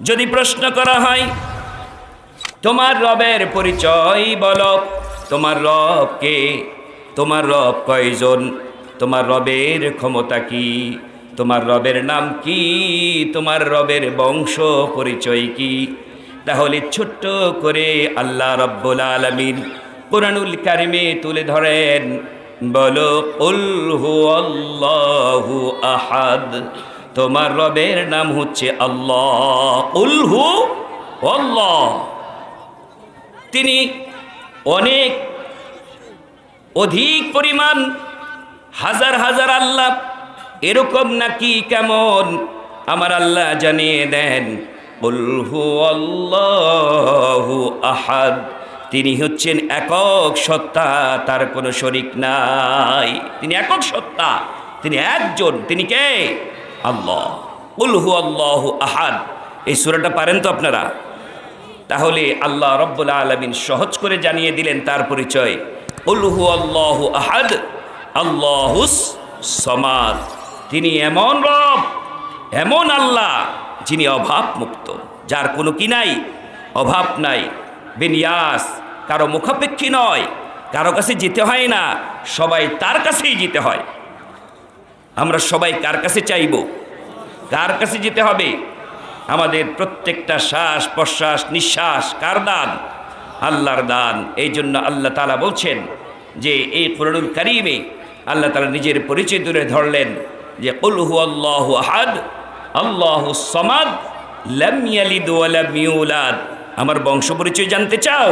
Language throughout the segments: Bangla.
যদি প্রশ্ন করা হয়, তোমার রবের পরিচয় বলো, তোমার রব কে? তোমার রব কয়জন? তোমার রবের ক্ষমতা কি? তোমার রবের নাম কি? তোমার রবের বংশ পরিচয় কি? তাহলে ছোট্ট করে আল্লাহ রব্বুল আলমিন কোরআনুল কারিমে তুলে ধরেন, বলো আহাদ। তোমার রবের নাম হচ্ছে আল্লাহ। উলহু আল্লাহ। তিনি অনেক অধিক পরিমাণ হাজার হাজার আল্লাহ। এরকম নাকি কেমন? আমার আল্লাহ জানিয়ে দেন উলহু আল্লাহু আহাদ। তিনি হচ্ছেন একক সত্তা, তার কোনো শরিক নাই। তিনি একক সত্তা। তিনি একজন। তিনি কে? আল্লাহ। উলহু আল্লাহু আহাদ। এই সুরাটা পারেন তো আপনারা? তাহলে আল্লাহ রব্বুল আলমিন সহজ করে জানিয়ে দিলেন তার পরিচয়। উলহু আল্লাহ আহাদ। আল্লাহুস সমাদ। তিনি এমন রব, এমন আল্লাহ, যিনি অভাব মুক্ত যার কোনো কি নাই, অভাব নাই। বিনিয়াস কারও মুখাপেক্ষী নয়, কারও কাছে যেতে হয় না, সবাই তার কাছেই যেতে হয়। আমরা সবাই কার কাছে চাইব? কার কাছে যেতে হবে? আমাদের প্রত্যেকটা শ্বাস, প্রশ্বাস, নিঃশ্বাস, কার দান? আল্লাহর দান। এই জন্য আল্লাহ তালা বলছেন যে, এই কোরআনুল করিমে আল্লাহ তালা নিজের পরিচয় তুলে ধরলেন যে উলহু আল্লাহ আহাদ, আল্লাহ সমাদ, লাম ইয়ালিদ ওয়ালাম ইউলাদ। আমার বংশ পরিচয় জানতে চাও?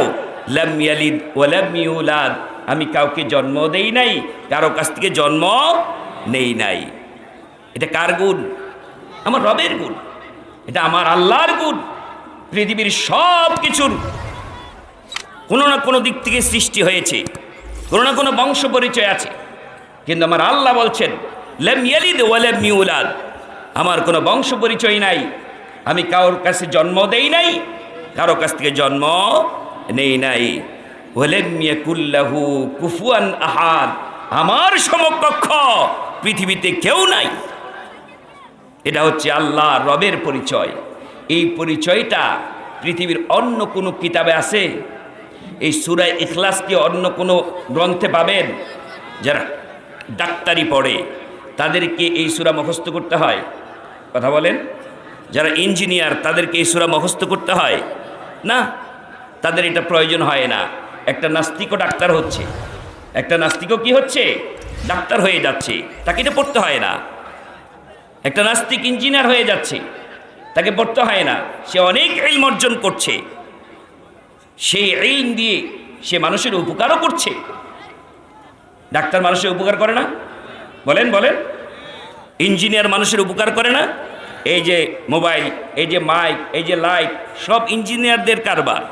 লাম ইয়ালিদ ওয়ালাম ইউলাদ। আমি কাউকে জন্ম দেই নাই, কারও কাছ থেকে জন্ম নেই নাই। এটা কার গুণ? আমার রবের গুণ। এটা আমার আল্লাহর গুণ। পৃথিবীর সব কিছুর কোনো না কোনো দিক থেকে সৃষ্টি হয়েছে, কোনো না কোনো বংশ পরিচয় আছে। কিন্তু আমার আল্লাহ বলছেন, লেম ইয়ালিদ আমার কোনো বংশ পরিচয় নাই। আমি কারোর কাছে জন্ম দেই নাই, কারও কাছ থেকে জন্ম নেই নাই। ওয়ালেম ইয়াকুল্লাহু কুফুয়ান আহাদ। আমার সমকক্ষ, পৃথিবীতে কেউ নাই। এটা হচ্ছে আল্লাহ রবের পরিচয়। এই পরিচয়টা পৃথিবীর অন্য কোনো কিতাবে আছে? এই সুরায় ইখলাস কি অন্য কোনো গ্রন্থে পাবেন? যারা ডাক্তারি পড়ে, তাদেরকে এই সুরা মুখস্থ করতে হয়। কথা বলেন? যারা ইঞ্জিনিয়ার, তাদেরকে এই সুরা মুখস্থ করতে হয়। না, তাদের এটা প্রয়োজন হয় না। একটা নাস্তিকও ডাক্তার হচ্ছে। একটা নাস্তিকও কি হচ্ছে? ডাক্তার হয়ে যাচ্ছে। তাকে এটা পড়তে হয় না। একটা নাস্তিক ইঞ্জিনিয়ার হয়ে যাচ্ছে। তাকে পড়তে হয় না। সে অনেক ইলম অর্জন করছে। সেই ইলম দিয়ে সে মানুষের উপকারও করছে। ডাক্তার মানুষের উপকার করে না? বলেন বলেন। ইঞ্জিনিয়ার মানুষের উপকার করে না? এই যে মোবাইল, এই যে মাইক, এই যে লাইট, সব ইঞ্জিনিয়ারদের কারবার।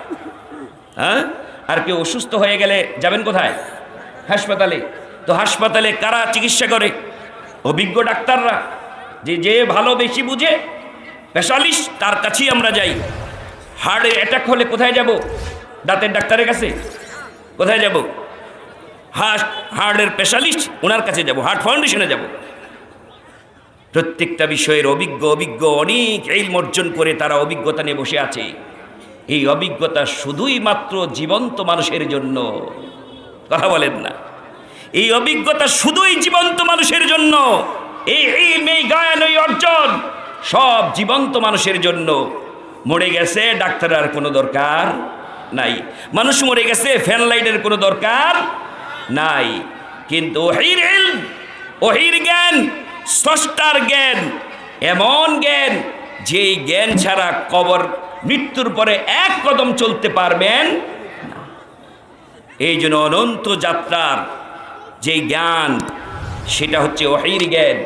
হ্যাঁ? আর কেউ অসুস্থ হয়ে গেলে যাবেন কোথায়? হাসপাতালে। তো হাসপাতালে কারা চিকিৎসা করে? অভিজ্ঞ ডাক্তাররা, যে যে ভালো বেশি বুঝে স্পেশালিস্ট তার কাছেই আমরা যাই। হার্টে অ্যাটাক হলে কোথায় যাব? দাঁতের ডাক্তারের কাছে? কোথায় যাব? হার্ট হার্টের স্পেশালিস্ট ওনার কাছে যাব, হার্ট ফাউন্ডেশনে যাব। প্রত্যেকটা বিষয়ের অভিজ্ঞ অভিজ্ঞ, অনেক এই অর্জন করে তারা অভিজ্ঞতা নিয়ে বসে আছে। এই অভিজ্ঞতা শুধুই মাত্র জীবন্ত মানুষের জন্য। কথা বলেন না। এই অভিজ্ঞতা শুধুই জীবন্ত মানুষের জন্য, এই এই গায়ন এই অর্জন, সব জীবন্ত মানুষের জন্য। মরে গেছে, ডাক্তারের আর কোনো দরকার নাই। মানুষ মরে গেছে, ফ্যান লাইটের কোনো দরকার নাই। কিন্তু ওহির ওহির জ্ঞান, স্রষ্টার জ্ঞান, এমন জ্ঞান, যেই জ্ঞান ছাড়া কবর মৃত্যুর পরে এক কদম চলতে পারবেন। এই জন্য অনন্ত যাত্রার যে জ্ঞান, সেটা হচ্ছে ওহির জ্ঞান।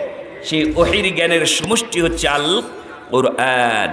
সেই ওহির জ্ঞানের সমষ্টি হচ্ছে আল কোরআন